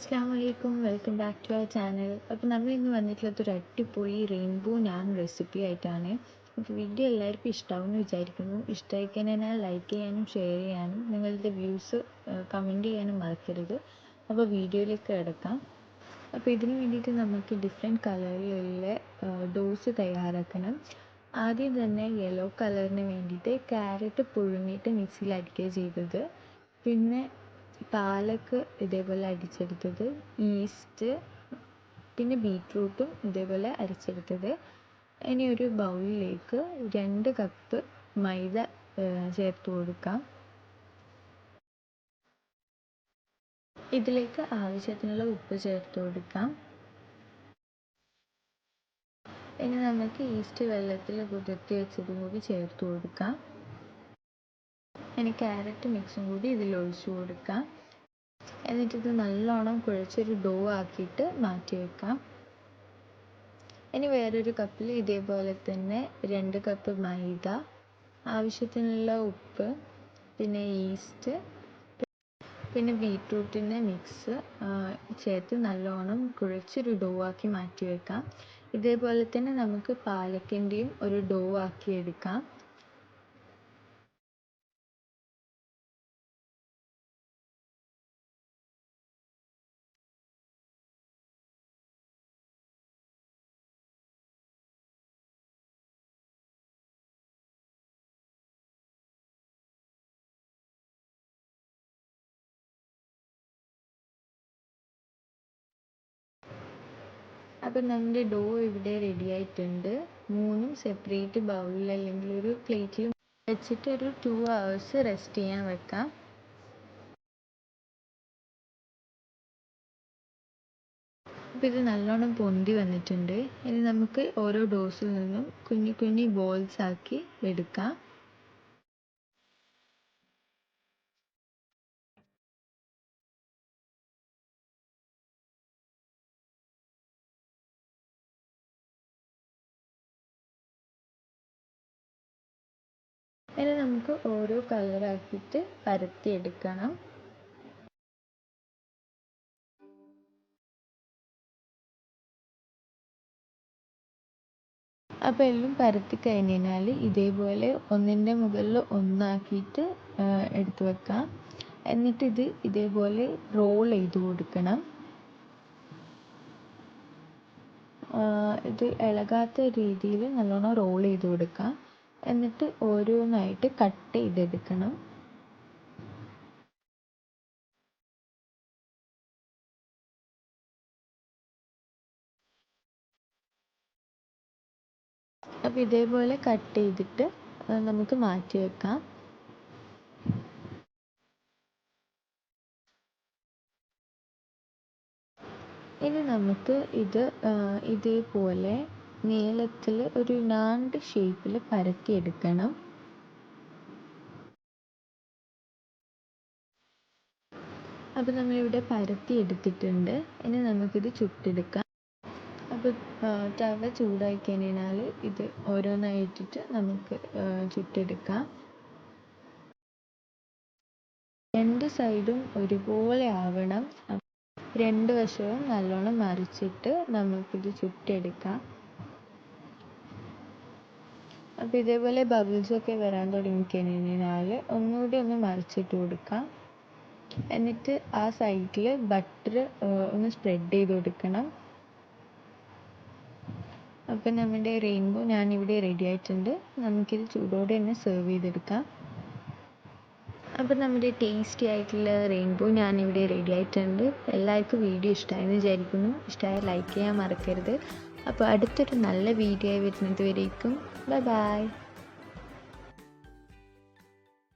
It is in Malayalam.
Welcome back to our channel. അപ്പോൾ നമ്മൾ ഇന്ന് വന്നിട്ടുള്ളത് ഒരു അടിപൊളി റെയിൻബോ ഞാൻ റെസിപ്പി ആയിട്ടാണ്. അപ്പോൾ വീഡിയോ എല്ലാവർക്കും ഇഷ്ടമാവും എന്ന് വിചാരിക്കുന്നു. ഇഷ്ടമായി കഴിഞ്ഞാൽ ലൈക്ക് ചെയ്യാനും ഷെയർ ചെയ്യാനും നിങ്ങളുടെ വ്യൂസ് കമന്റ് ചെയ്യാനും മറക്കരുത്. അപ്പോൾ വീഡിയോയിലേക്ക് കിടക്കാം. അപ്പോൾ ഇതിന് വേണ്ടിയിട്ട് നമുക്ക് ഡിഫറെന്റ് കളറിലുള്ള ഡോസ് തയ്യാറാക്കണം. ആദ്യം തന്നെ യെല്ലോ കളറിന് വേണ്ടിയിട്ട് ക്യാരറ്റ് പുഴുങ്ങിയിട്ട് മിക്സിയിൽ അടിക്കുക ചെയ്തത്. പിന്നെ പാലക്ക് ഇതേപോലെ അടിച്ചെടുത്തത് ഈസ്റ്റ് പിന്നെ ബീറ്റ്റൂട്ടും ഇതേപോലെ അരച്ചെടുത്തത്. ഇനി ഒരു ബൗളിലേക്ക് രണ്ട് കപ്പ് മൈദ ചേർത്ത് കൊടുക്കാം. ഇതിലേക്ക് ആവശ്യത്തിനുള്ള ഉപ്പ് ചേർത്ത് കൊടുക്കാം. ഇനി നമുക്ക് ഈസ്റ്റ് വെള്ളത്തിൽ കുതിർത്തി വെച്ചതും കൂടി ചേർത്ത് കൊടുക്കാം. ഇനി ക്യാരറ്റ് മിക്സും കൂടി ഇതിൽ ഒഴിച്ചു കൊടുക്കാം. എന്നിട്ട് ഇത് നല്ലോണം കുഴച്ചൊരു ഡോ ആക്കിയിട്ട് മാറ്റി വെക്കാം. ഇനി വേറൊരു കപ്പിൽ ഇതേപോലെ തന്നെ രണ്ട് കപ്പ് മൈദ ആവശ്യത്തിനുള്ള ഉപ്പ് പിന്നെ ഈസ്റ്റ് പിന്നെ ബീട്രൂട്ടിന്റെ മിക്സ് ചേർത്ത് നല്ലോണം കുഴച്ചൊരു ഡോ ആക്കി മാറ്റി വെക്കാം. ഇതേപോലെ തന്നെ നമുക്ക് പാലക്കിന്റെയും ഒരു ഡോ ആക്കി എടുക്കാം. അപ്പം നമ്മുടെ ഡോ ഇവിടെ റെഡി ആയിട്ടുണ്ട്. മൂന്നും സെപ്പറേറ്റ് ബൗളിൽ അല്ലെങ്കിൽ ഒരു പ്ലേറ്റിൽ വെച്ചിട്ട് ഒരു ടു ഹവേഴ്സ് റെസ്റ്റ് ചെയ്യാൻ വെക്കാം. അപ്പോൾ ഇത് നല്ലോണം പൊന്തി വന്നിട്ടുണ്ട്. ഇനി നമുക്ക് ഓരോ ഡോസിൽ നിന്നും കുഞ്ഞി കുഞ്ഞു ബോൾസ് ആക്കി എടുക്കാം. ഇനി നമുക്ക് ഓരോ കളറാക്കിയിട്ട് പരത്തിയെടുക്കണം. അപ്പോൾ എല്ലാം പരത്തി കഴിഞ്ഞാൽ ഇതേപോലെ ഒന്നിന്റെ മുകളിൽ ഒന്നാക്കിയിട്ട് എടുത്തു വെക്കാം. എന്നിട്ട് ഇത് ഇതേപോലെ റോൾ ചെയ്ത് കൊടുക്കണം. ഇത് ഇളകാത്ത രീതിയിൽ നല്ലോണം റോൾ ചെയ്ത് കൊടുക്കാം. എന്നിട്ട് ഓരോന്നായിട്ട് കട്ട് ചെയ്തെടുക്കണം. അപ്പോൾ ഇതേപോലെ കട്ട് ചെയ്തിട്ട് നമുക്ക് മാറ്റി വെക്കാം. ഇനി നമുക്ക് ഇത് ഇതേപോലെ നീളത്തിൽ ഒരു നാണ്ട് ഷേപ്പിൽ പരത്തിയെടുക്കണം. അപ്പോൾ നമ്മളിവിടെ പരത്തി എടുത്തിട്ടുണ്ട് ഇനി നമുക്കിത് ചുട്ടെടുക്കാം. അപ്പോൾ തവ ചൂടായി കഴിഞ്ഞാൽ ഇത് ഓരോന്നായിട്ടിട്ട് നമുക്ക് ചുട്ടെടുക്കാം. രണ്ട് സൈഡും ഒരുപോലെ ആവണം. രണ്ട് വശവും നല്ലോണം മറിച്ചിട്ട് നമുക്കിത് ചുട്ടെടുക്കാം. അപ്പോൾ ഇതേപോലെ ബബിൾസൊക്കെ വരാൻ തുടങ്ങിക്കഴിഞ്ഞാൽ ഒന്നുകൂടി ഒന്ന് മറിച്ചിട്ട് കൊടുക്കാം. എന്നിട്ട് ആ സൈഡിൽ ബട്ടർ ഒന്ന് സ്പ്രെഡ് ചെയ്ത് കൊടുക്കണം. അപ്പോൾ നമ്മുടെ റെയിൻബോ ഞാനിവിടെ റെഡി ആയിട്ടുണ്ട്. നമുക്കിത് ചൂടോടെ തന്നെ സെർവ് ചെയ്തെടുക്കാം. അപ്പോൾ നമ്മുടെ ടേസ്റ്റി ആയിട്ടുള്ള റെയിൻബോ ഞാനിവിടെ റെഡി ആയിട്ടുണ്ട്. എല്ലാവർക്കും വീഡിയോ ഇഷ്ടമായെന്ന് വിചാരിക്കുന്നു. ഇഷ്ടമായ ലൈക്ക് ചെയ്യാൻ മറക്കരുത്. അപ്പോൾ അടുത്തൊരു നല്ല വീഡിയോ വരുന്നത് വരേക്കും. Bye bye.